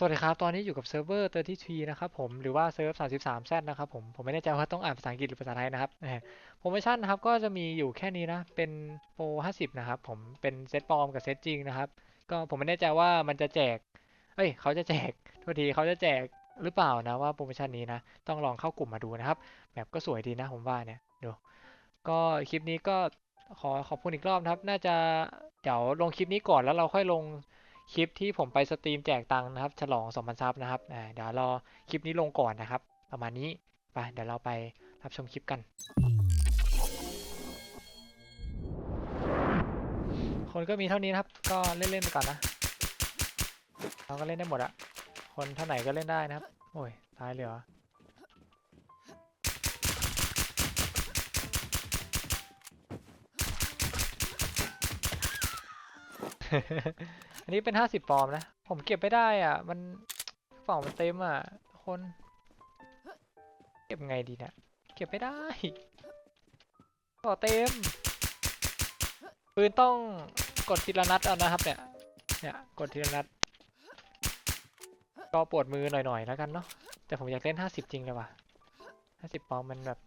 สวัสดีครับ ตอนนี้อยู่กับเซิร์ฟเวอร์33นะครับผม หรือว่าเซิร์ฟ 33Z นะครับผม ผมไม่แน่ใจว่าต้องอ่านภาษาอังกฤษหรือภาษาไทยนะครับโปรโมชั่นนะครับ ก็จะมีอยู่แค่นี้นะ เป็นโปร50 นะครับผม เป็นเซตปลอมกับเซตจริงนะครับ ก็ผมไม่แน่ใจว่ามันจะแจก เอ้ย เขาจะแจกโทษทีเขาจะแจกหรือเปล่านะว่าโปรโมชั่นนี้นะ ต้องลองเข้ากลุ่มมาดูนะครับ แบบก็สวยดีนะผมว่าเนี่ย ดู ก็คลิปนี้ก็ขอขอบคุณอีกรอบนะครับ น่าจะเดี๋ยวลงคลิปนี้ก่อนแล้วเราค่อยลง คลิปที่ผมไปสตรีมแจกตังค์นะครับ ฉลอง2,000ซับนะครับเดี๋ยวรอคลิปนี้ลงก่อนนะครับ ประมาณนี้ไปเดี๋ยวเราไปรับชมคลิปกันคนก็มีเท่านี้นะครับ ก็เล่นๆไปก่อนนะ เราก็เล่นได้หมดอะ คนเท่าไหนก็เล่นได้นะครับ โอ้ย ตายเลยเหรอ อันนี้เป็นห้าสิบปอมนะ ผมเก็บไม่ได้อะ มันกระเป๋ามันเต็มอะ คน เก็บไงดีเนี่ยเก็บไม่ได้กระเต็ม ปืนต้องกดทีละนัดเอานะครับเนี่ย เนี่ยกดทีละนัด ก็ปวดมือหน่อยๆแล้วกันเนาะ แต่ผมอยากเล่นห้าสิบจริงเลยว่ะห้าสิบปอมมันแบบ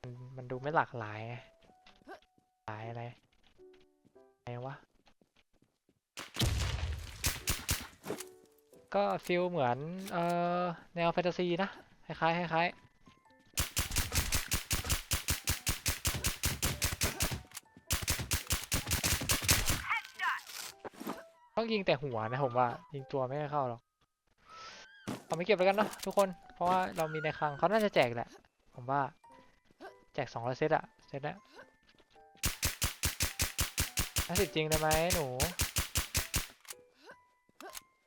มันมันดูไม่หลากหลายหลายอะไรอะไงวะ ก็ฟิลเหมือนเอ่อแนวแฟนตาซีนะคล้ายๆคล้ายๆต้องยิงแต่หัวนะผมว่า ยิงตัวไม่เข้าหรอกเอาไม่เก็บแล้วกันเนาะทุกคน เพราะว่าเรามีในคลังเขาน่าจะแจกแหละ ผมว่า แจกสองร้อยเซตอะเซตนะห้าสิบจริงได้ไหมหนู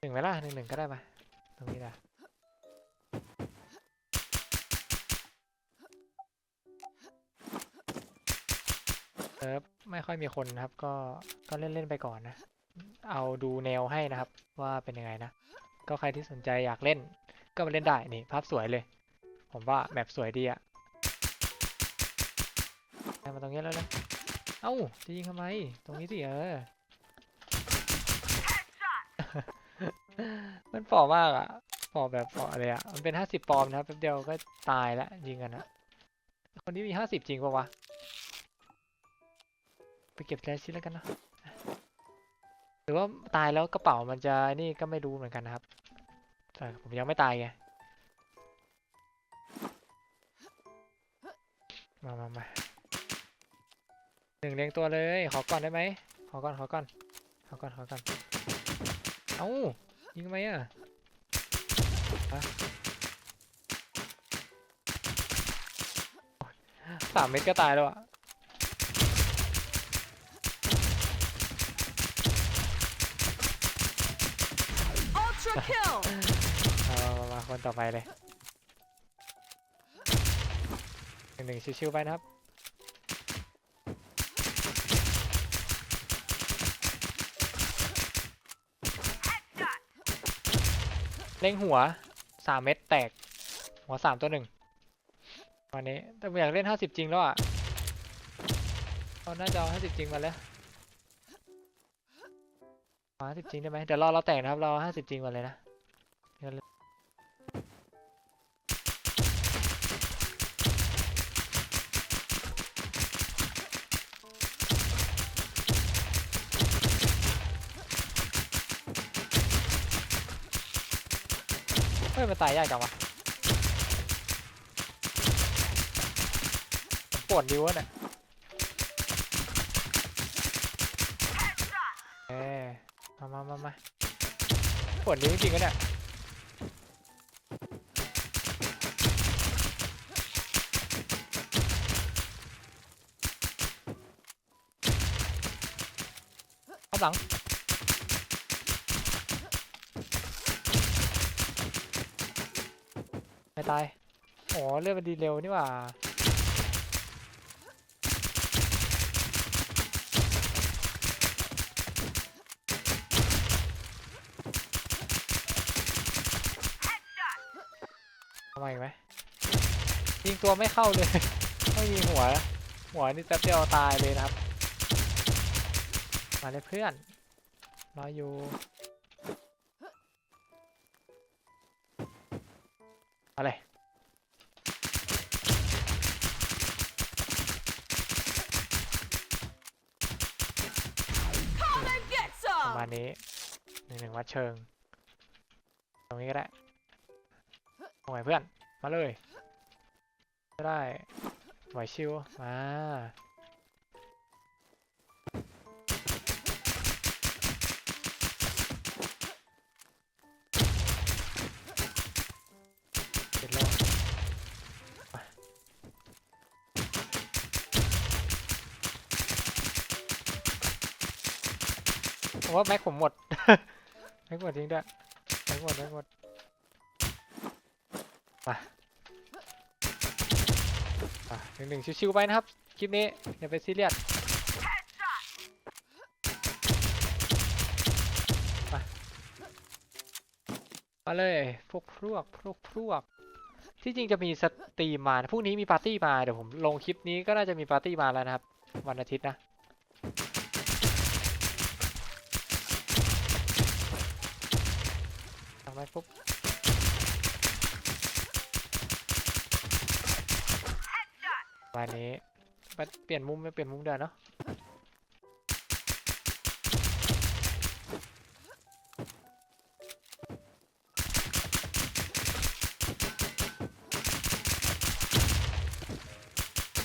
หนึ่งไหมล่ะหนึ่งหนึ่งก็ได้มาตรงนี้นะเออไม่ค่อยมีคนนะครับ ก็ก็เล่นเล่นไปก่อนนะ เอาดูแนวให้นะครับ ว่าเป็นยังไงนะ ก็ใครที่สนใจอยากเล่น ก็มาเล่นได้นี่ภาพสวยเลย ผมว่าแบบสวยดีอะได้มาตรงนี้แล้วนะเอ้าจะยิงทำไม ตรงนี้สิเออ มันฝ่อมากอะฝ่อแบบฝ่อเลยอะ มันเป็นห้าสิบปอมนะครับแป๊บเดียวก็ตายแล้วยิงกันนะคนนี้มีห้าสิบจริงปะวะ ไปเก็บแฟลชชิแล้วกันนะหรือว่าตายแล้วกระเป๋ามันจะนี่ก็ไม่รู้เหมือนกันนะครับ แต่ผมยังไม่ตายไง มามามาหนึ่งเลี้ยงตัวเลย ขอก่อนได้ไหม ขอก่อน ขอก่อน ขอก่อน ขอก่อน เอ้า ยิงทำไมอะฮะสามเม็ดก็ตายแล้วอะ Ultra kill! เอามามาคนต่อไปเลยหนึ่งหนึ่งชิวๆไปนะครับ เล่งหัวสามเม็ดแตก หัวสามตัวหนึ่งวันนี้แต่ผมอยากเล่นห้าสิบจริงแล้วอะเอาน่าจอห้าสิบจริงมาแล้วห้าสิบจริงได้ไหมเดี๋ยวรอเราแตกนะครับเราห้าสิบจริงมาเลยนะ ตายยากจังวะปวดนิ้วอะเนี่ยเออมามามามาปวดนิ้วจริงๆอะเนี่ยเขาหลัง ไม่ ตายโอ้เลือดมันดีเร็วนี่หว่าทำไมไหมยิงตัวไม่เข้าเลยไม่ยิงหัว หัวนี่แป๊บเดียวตายเลยนะครับ มาเลยเพื่อนรออยู่ เชิง ตรงนี้ก็ได้ตรงไหนเพื่อน มาเลยก็ได้ไหวชิว มาเสร็จแล้วผมว่าแม็กผมหมด แม็กหมดจริงด้วยแม็กหมดแม็กหมดมาหนึ่งหนึ่งชิวๆไปนะครับ คลิปนี้ อย่าไปซีเรียสมามาเลย พวกพวกพวกพวกที่จริงจะมีสตรีมมาพรุ่งนี้มีปาร์ตี้มา เดี๋ยวผมลงคลิปนี้ก็น่าจะมีปาร์ตี้มาแล้วนะครับ วันอาทิตย์นะ ทำไม ปุ๊บวันนี้ไปเปลี่ยนมุมไม่เปลี่ยนมุมเดินเนาะ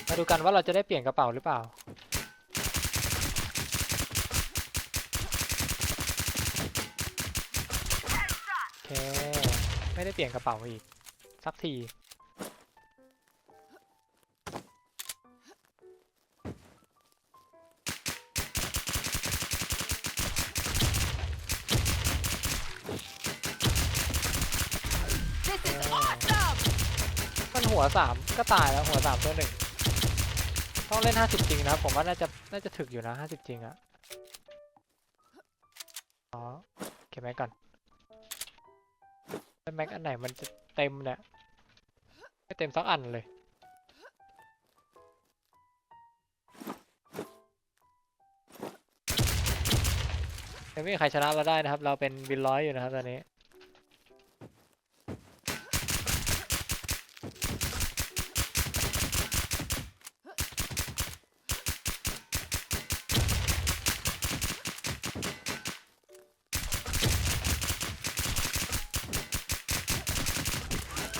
มาดูกันว่าเราจะได้เปลี่ยนกระเป๋าหรือเปล่า โอเค ไม่ได้เปลี่ยนกระเป๋าอีก สักที This is awesome. มันหัวสามก็ตายแล้วหัวสามตัวหนึ่งต้องเล่นห้าสิบจริงนะ ผมว่าน่าจะน่าจะถึกอยู่นะห้าสิบจริงอะอ๋อเก็บแม็กก่อน แม็กอันไหนมันจะเต็มเนี่ยไม่เต็มสักอันเลย ยังไม่มีใครชนะเราได้นะครับ เราเป็นบินร้อยอยู่นะครับตอนนี้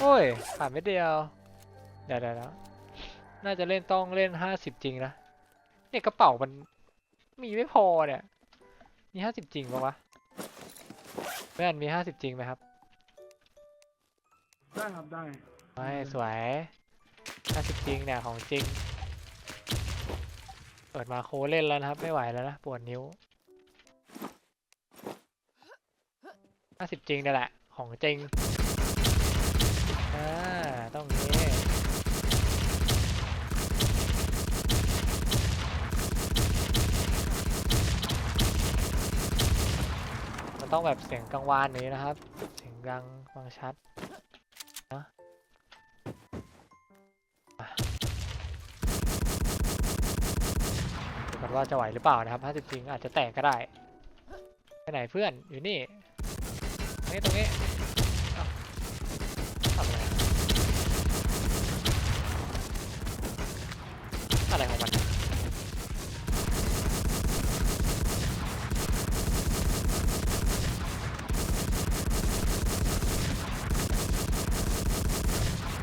โอ้ยขาดไม่เดียวเดี๋ยว เดี๋ยวเดี๋ยวน่าจะเล่นต้องเล่นห้าสิบจริงนะ เนี่ยกระเป๋ามันมีไม่พอเนี่ย มีห้าสิบจริงปะวะเพื่อนมีห้าสิบจริงไหมครับ ได้ครับได้ไม่สวยห้าสิบจริงเนี่ยของจริง เปิดมาโคเล่นแล้วนะครับ ไม่ไหวแล้วนะปวดนิ้วห้าสิบจริงนี่แหละ ของจริง อ่าต้องนี้มันต้องแบบเสียงกังวานนี้นะครับ เสียงดังฟังชัดนะดูกันว่าจะไหวหรือเปล่านะครับถ้าจริงๆอาจจะแตกก็ได้ ไปไหนเพื่อน อยู่นี่ตรงนี้ตรงนี้เอ้าทำอะไรอะ อะไรของมัน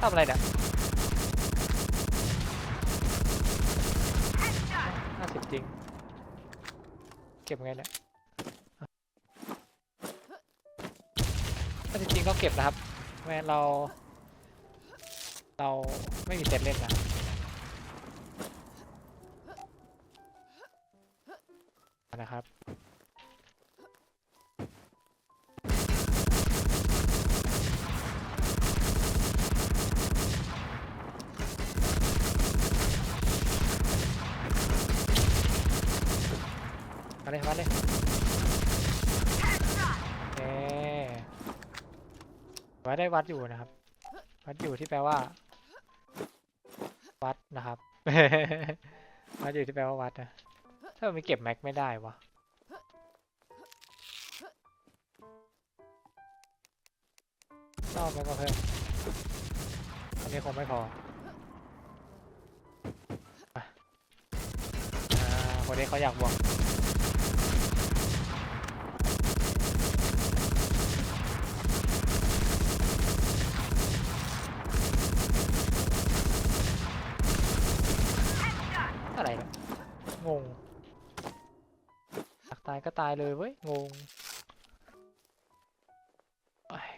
ทำอะไรเนี่ยห้าสิบจริง เก็บไงเนี่ยห้าสิบจริงก็เก็บนะครับ แม้เรา เราไม่มีเซตเล่นนะ ครับ มาเลยมาเลยเอ๊วัดได้วัดอยู่นะครับ วัดอยู่ที่แปลว่า วัดนะครับ วัดอยู่ที่แปลว่าวัดนะ ถ้ามันไม่เก็บแม็กไม่ได้วะชอบไหมก็เพื่อนอันนี้คงไม่พออ่าคนนี้เขาอยากบวกอะไรนี่งง ตายก็ตายเลยเว้ย งง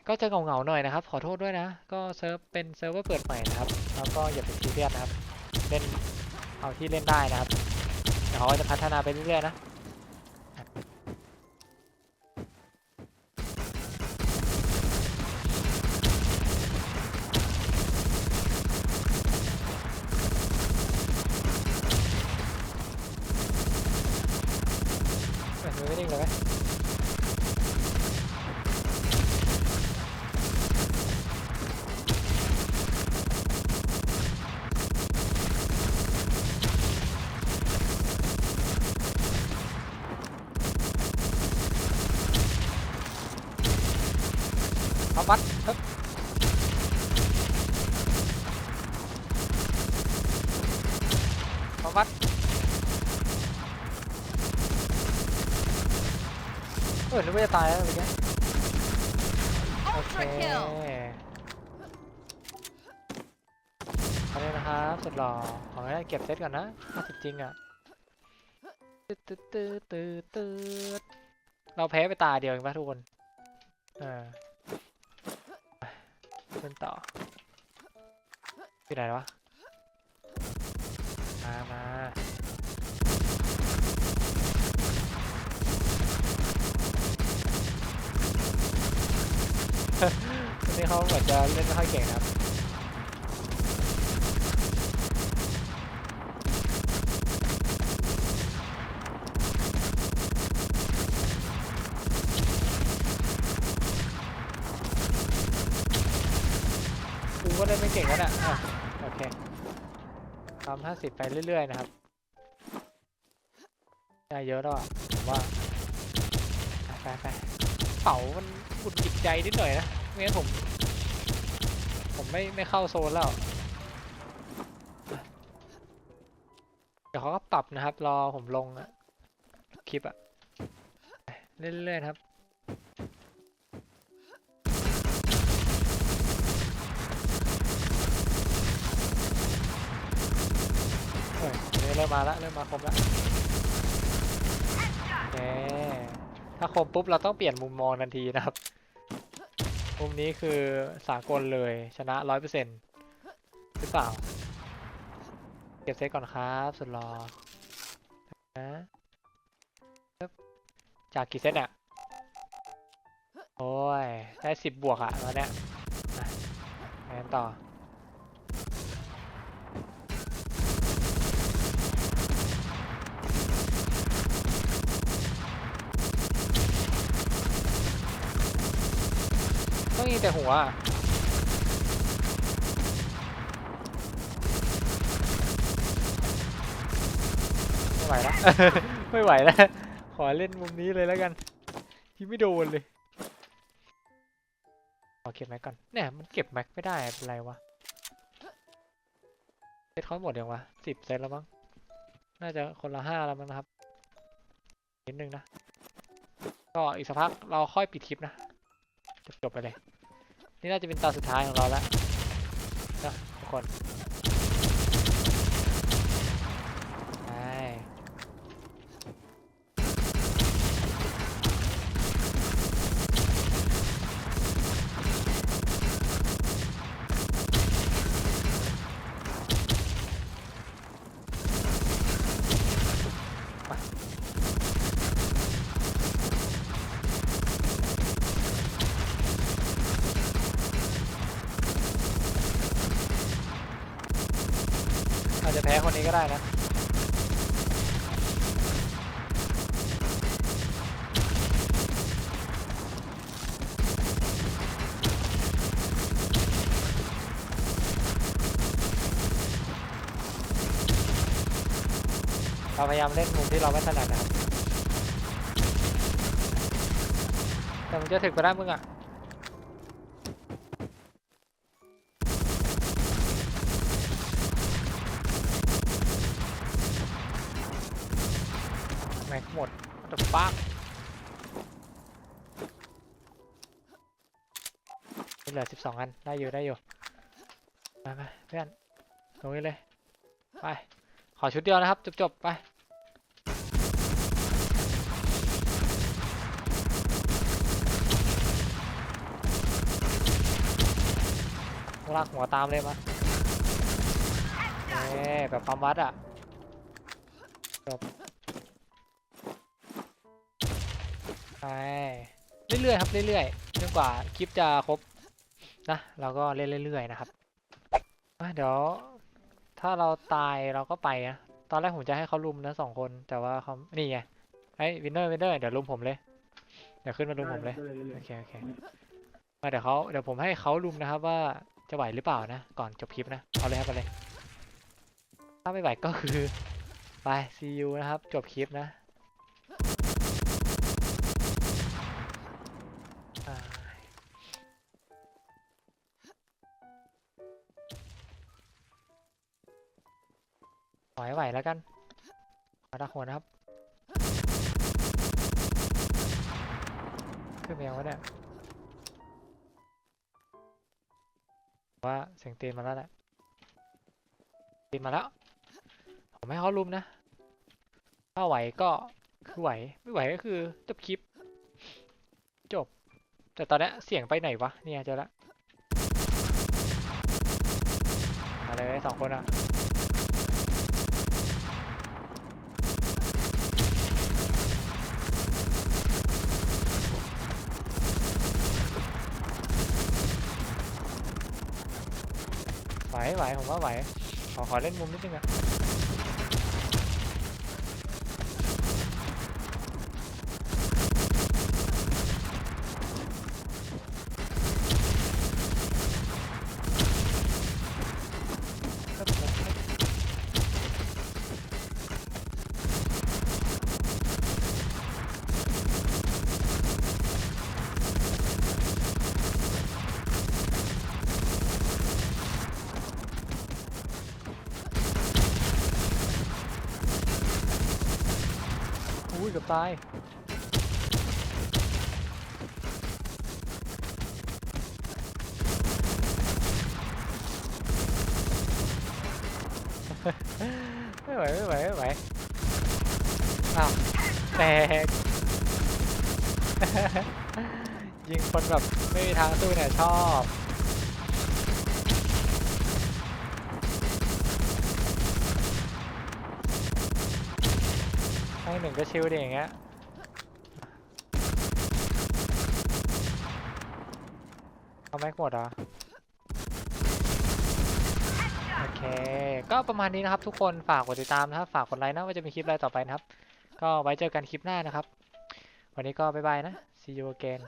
ก็จะเหงาๆหน่อยนะครับ ขอโทษด้วยนะ ก็เซิร์ฟเป็นเซิร์ฟเวอร์เปิดใหม่นะครับ แล้วก็อย่าไปซีเรียสนะครับ เล่นเอาที่เล่นได้นะครับเดี๋ยวเขาจะพัฒนาไปเรื่อยๆนะ เอ้ยมือไม่นิ่งเลยไหมเอา วัดเฮ้ยเอาวัดเออนึกว่าจะตายแล้วเมื่อกี้โอเค Ultra kill. เอาเลยนะครับสุดหล่อขอให้เก็บเซตก่อนนะ50จริงอะตืดตืดตืดตืดตืดเราแพ้ไปตาเดียวเองปะทุกคนเออไป เล่นต่อที่ไหนวะ มามาวันนี้เขาเหมือนจะเล่นไม่ค่อยเก่งนะครับ ก็เล่นไม่เก่งแล้วน่ะอะโอเคทำห้าสิบไปเรื่อย ๆ นะครับได้เยอะแล้วอะผมว่าไปไปๆเป๋ามันหุดหงิดใจนิดหน่อยนะไม่งั้นผม ผมไม่ไม่เข้าโซนแล้วเดี๋ยวเขาก็ปรับนะครับ รอผมลงอะคลิปอะเรื่อยๆครับ เริ่มมาแล้วเริ่มมาครบแล้วโอเคถ้าครบปุ๊บเราต้องเปลี่ยนมุมมองทันทีนะครับ มุมนี้คือสากลเลยชนะร้อยเปอร์เซ็นต์หรือเปล่า เก็บเซตก่อนครับสุดรอนะจากกี่เซตเนี่ยโอ้ย ได้สิบบวกอะตอนเนี้ยมาไปกันต่อ ต้องยิงแต่หัวไม่ไหวแล้ว ไม่ไหวแล้ว ขอเล่นมุมนี้เลยแล้วกันที่ไม่โดนเลยขอเก็บแม็กก่อนเนี่ยมันเก็บแม็กไม่ได้เป็นไรวะเซตเขาหมดยังวะสิบเซตแล้วมั้งน่าจะคนละห้าแล้วมั้งนะครับนิดนึงนะ ก็อีกสักพักเราค่อยปิดคลิปนะ จบไปเลย นี่น่าจะเป็นตาสุดท้ายของเราแล้วนะทุกคน จะแพ้คนนี้ก็ได้นะเราพยายามเล่นมุมที่เราไม่ถนัดนะครับ แต่มึงจะถึงไปได้มึงอะ หมดแต่ปักเหลือสิบสองอัน ได้อยู่ได้อยู่ไปไปเพื่อนตรงนี้เลย ไป ขอชุดเดียวนะครับ จบจบไปลากหัวตามเลยมาเอ๊แบบความวัดอะจบ เรื่อยๆครับเรื่อยๆจนกว่าคลิปจะครบนะเราก็เล่นเรื่อยๆนะครับอะเดี๋ยวถ้าเราตายเราก็ไปนะตอนแรกผมจะให้เขาลุมนะสองคนแต่ว่าเขานี่ไงไอ้วินเนอร์วินเนอร์เดี๋ยวลุมผมเลยเดี๋ยวขึ้นมาลุมผมเลยโอเคโอเคมาเดี๋ยวเขาเดี๋ยวผมให้เขาลุมนะครับว่าจะไหวหรือเปล่านะก่อนจบคลิปนะเอาเลยครับเอาเลย ถ้าไม่ไหวก็คือไป see you นะครับจบคลิปนะ ไหวไหวแล้วกันมาดักหัวนะครับขึ้นไปยังวะเนี่ยว่าเสียงตีนมาแล้วแหละตีนมาแล้ว ผมให้เขาลุมนะ ถ้าไหวก็คือไหว ไม่ไหวก็คือจบคลิป จบ แต่ตอนนี้เสียงไปไหนวะ เนี่ยเจอละมาเลยสองคนอะ ไหวไหวผมว่าไหวขอขอเล่นมุมนิดนึงอะ กือบตายไม่ไหวไม่ไหวไม่ไหวอ้าวแตกยิงคนแบบไม่มีทางสู้เนี่ยชอบ หนึ่งก็ชิลดิอย่างเงี้ยเอาแม็กหมดเหรอโอเค ก็ประมาณนี้นะครับทุกคนฝากกดติดตามนะครับ ฝากกดไลค์นะว่าจะมีคลิปอะไรต่อไปนะครับ ก็ไว้เจอกันคลิปหน้านะครับ วันนี้ก็บ๊ายบายนะ see you again